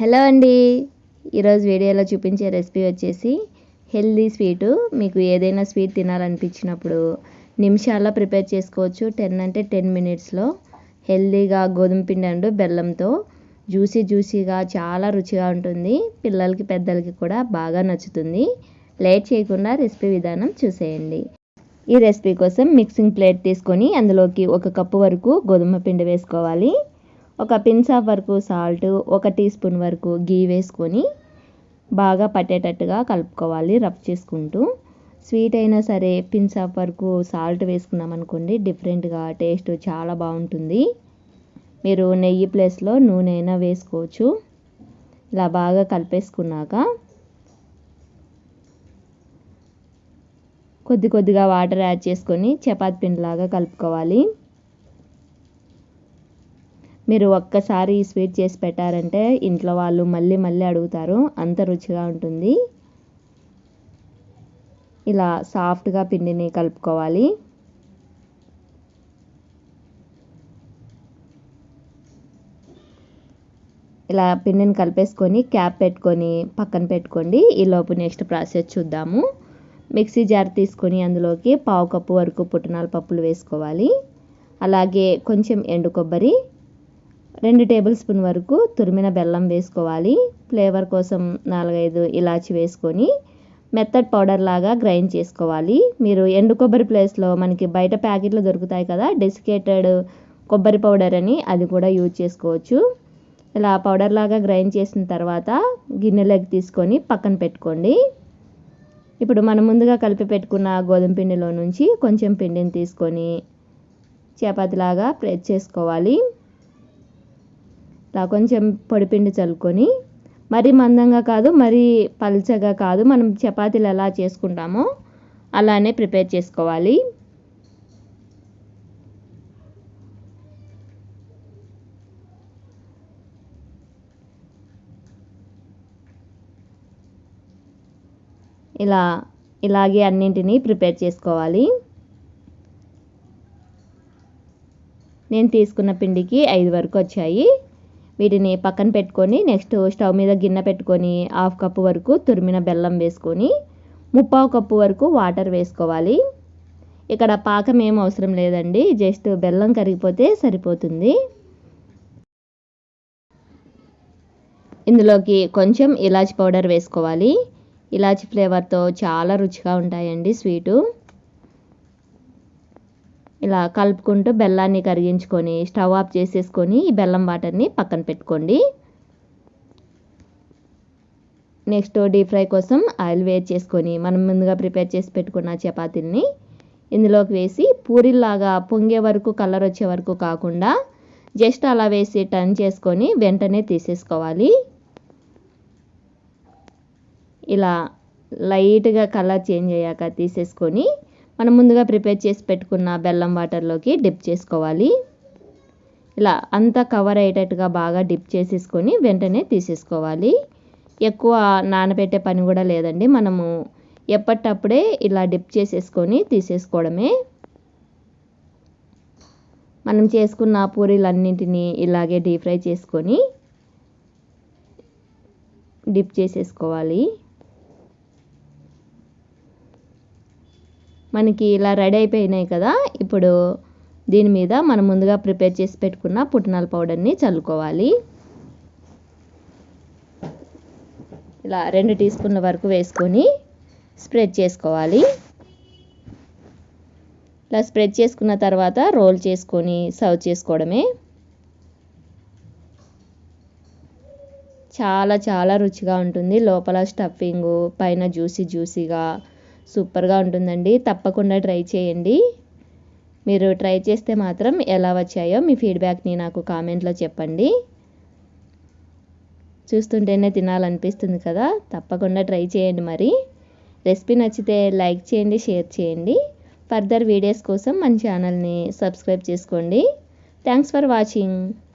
Hello అండి. ఈరోజు వీడియోలో చూపించే రెసిపీ వచ్చేసి హెల్దీ స్వీటు. మీకు ఏదైనా స్వీట్ తినాలనిపించినప్పుడు నిమిషాల్లో ప్రిపేర్ చేసుకోవచ్చు. టెన్ అంటే టెన్ మినిట్స్లో హెల్దీగా గోధుమ పిండి అండ్ బెల్లంతో జ్యూసీ జ్యూసీగా చాలా రుచిగా ఉంటుంది. పిల్లలకి పెద్దలకి కూడా బాగా నచ్చుతుంది. లేట్ చేయకుండా రెసిపీ విధానం చూసేయండి. ఈ రెసిపీ కోసం మిక్సింగ్ ప్లేట్ తీసుకొని అందులోకి ఒక కప్పు వరకు గోధుమ పిండి వేసుకోవాలి. ఒక పిన్స్ వరకు సాల్ట్ ఒక టీ స్పూన్ వరకు గీ వేసుకొని బాగా పట్టేటట్టుగా కలుపుకోవాలి రఫ్ చేసుకుంటూ. స్వీట్ అయినా సరే పిన్స్ ఆఫ్ వరకు సాల్ట్ వేసుకున్నాం అనుకోండి డిఫరెంట్గా టేస్ట్ చాలా బాగుంటుంది. మీరు నెయ్యి ప్లేస్లో నూనె అయినా వేసుకోవచ్చు. ఇలా బాగా కలిపేసుకున్నాక కొద్ది కొద్దిగా వాటర్ యాడ్ చేసుకొని చపాతి పిండిలాగా కలుపుకోవాలి. మీరు ఒక్కసారి ఈ స్వీట్ చేసి పెట్టారంటే ఇంట్లో వాళ్ళు మళ్ళీ మళ్ళీ అడుగుతారు. అంత రుచిగా ఉంటుంది. ఇలా సాఫ్ట్గా పిండిని కలుపుకోవాలి. ఇలా పిండిని కలిపేసుకొని క్యాప్ పెట్టుకొని పక్కన పెట్టుకోండి. ఈలోపు నెక్స్ట్ ప్రాసెస్ చూద్దాము. మిక్సీ జార్ తీసుకొని అందులోకి పావు కప్పు వరకు పుట్టినాల పప్పులు వేసుకోవాలి. అలాగే కొంచెం ఎండు కొబ్బరి రెండు టేబుల్ స్పూన్ వరకు తురిమిన బెల్లం వేసుకోవాలి. ఫ్లేవర్ కోసం నాలుగైదు ఇలాచి వేసుకొని మెత్తడ్ పౌడర్ లాగా గ్రైండ్ చేసుకోవాలి. మీరు ఎండు కొబ్బరి ప్లేస్లో మనకి బయట ప్యాకెట్లు దొరుకుతాయి కదా డెసికేటెడ్ కొబ్బరి పౌడర్ అని అది కూడా యూజ్ చేసుకోవచ్చు. ఇలా పౌడర్ లాగా గ్రైండ్ చేసిన తర్వాత గిన్నెలోకి తీసుకొని పక్కన పెట్టుకోండి. ఇప్పుడు మనం ముందుగా కలిపి పెట్టుకున్న గోధుమ పిండిలో నుంచి కొంచెం పిండిని తీసుకొని చపాతీలాగా ప్రెస్ చేసుకోవాలి. ఇలా కొంచెం పొడిపిండి చల్లుకొని మరీ మందంగా కాదు మరీ పల్చగా కాదు మనం చపాతీలు ఎలా చేసుకుంటామో అలానే ప్రిపేర్ చేసుకోవాలి. ఇలా ఇలాగే అన్నింటినీ ప్రిపేర్ చేసుకోవాలి. నేను తీసుకున్న పిండికి ఐదు వరకు వచ్చాయి. వీటిని పక్కన పెట్టుకొని నెక్స్ట్ స్టవ్ మీద గిన్నె పెట్టుకొని హాఫ్ కప్పు వరకు తురిమిన బెల్లం వేసుకొని ముప్పావు కప్పు వరకు వాటర్ వేసుకోవాలి. ఇక్కడ పాకం ఏం అవసరం లేదండి జస్ట్ బెల్లం కరిగిపోతే సరిపోతుంది. ఇందులోకి కొంచెం ఇలాచి పౌడర్ వేసుకోవాలి. ఇలాచి ఫ్లేవర్తో చాలా రుచిగా ఉంటాయండి స్వీటు. ఇలా కలుపుకుంటూ బెల్లాన్ని కరిగించుకొని స్టవ్ ఆఫ్ చేసేసుకొని ఈ బెల్లం వాటర్ని పక్కన పెట్టుకోండి. నెక్స్ట్ డీప్ ఫ్రై కోసం ఆయిల్ వేడి చేసుకొని మనం ముందుగా ప్రిపేర్ చేసి పెట్టుకున్న చపాతీని ఇందులోకి వేసి పూరిలాగా పొంగే వరకు కలర్ వచ్చే వరకు కాకుండా జస్ట్ అలా వేసి టర్న్ చేసుకొని వెంటనే తీసేసుకోవాలి. ఇలా లైట్గా కలర్ చేంజ్ అయ్యాక తీసేసుకొని మనం ముందుగా ప్రిపేర్ చేసి పెట్టుకున్న బెల్లం వాటర్లోకి డిప్ చేసుకోవాలి. ఇలా అంతా కవర్ అయ్యేటట్టుగా బాగా డిప్ చేసేసుకొని వెంటనే తీసేసుకోవాలి. ఎక్కువ నానబెట్టే పని కూడా లేదండి. మనము ఎప్పటప్పుడే ఇలా డిప్ చేసేసుకొని తీసేసుకోవడమే. మనం చేసుకున్న పూరీలన్నింటినీ ఇలాగే డీప్ ఫ్రై చేసుకొని డిప్ చేసేసుకోవాలి. మనకి ఇలా రెడీ అయిపోయినాయి కదా ఇప్పుడు దీని మీద మనం ముందుగా ప్రిపేర్ చేసి పెట్టుకున్న పుట్నాల పౌడర్ని చల్లుకోవాలి. ఇలా రెండు టీ స్పూన్ల వరకు వేసుకొని స్ప్రెడ్ చేసుకోవాలి. ఇలా స్ప్రెడ్ చేసుకున్న తర్వాత రోల్ చేసుకొని సర్వ్ చేసుకోవడమే. చాలా చాలా రుచిగా ఉంటుంది. లోపల స్టఫింగు పైన జ్యూసీ జ్యూసీగా సూపర్గా ఉంటుందండి. తప్పకుండా ట్రై చేయండి. మీరు ట్రై చేస్తే మాత్రం ఎలా వచ్చాయో మీ ఫీడ్బ్యాక్ని నాకు కామెంట్లో చెప్పండి. చూస్తుంటేనే తినాలనిపిస్తుంది కదా? తప్పకుండా ట్రై చేయండి మరి. రెసిపీ నచ్చితే లైక్ చేయండి షేర్ చేయండి. ఫర్దర్ వీడియోస్ కోసం మన ఛానల్ని సబ్స్క్రైబ్ చేసుకోండి. Thanks for watching.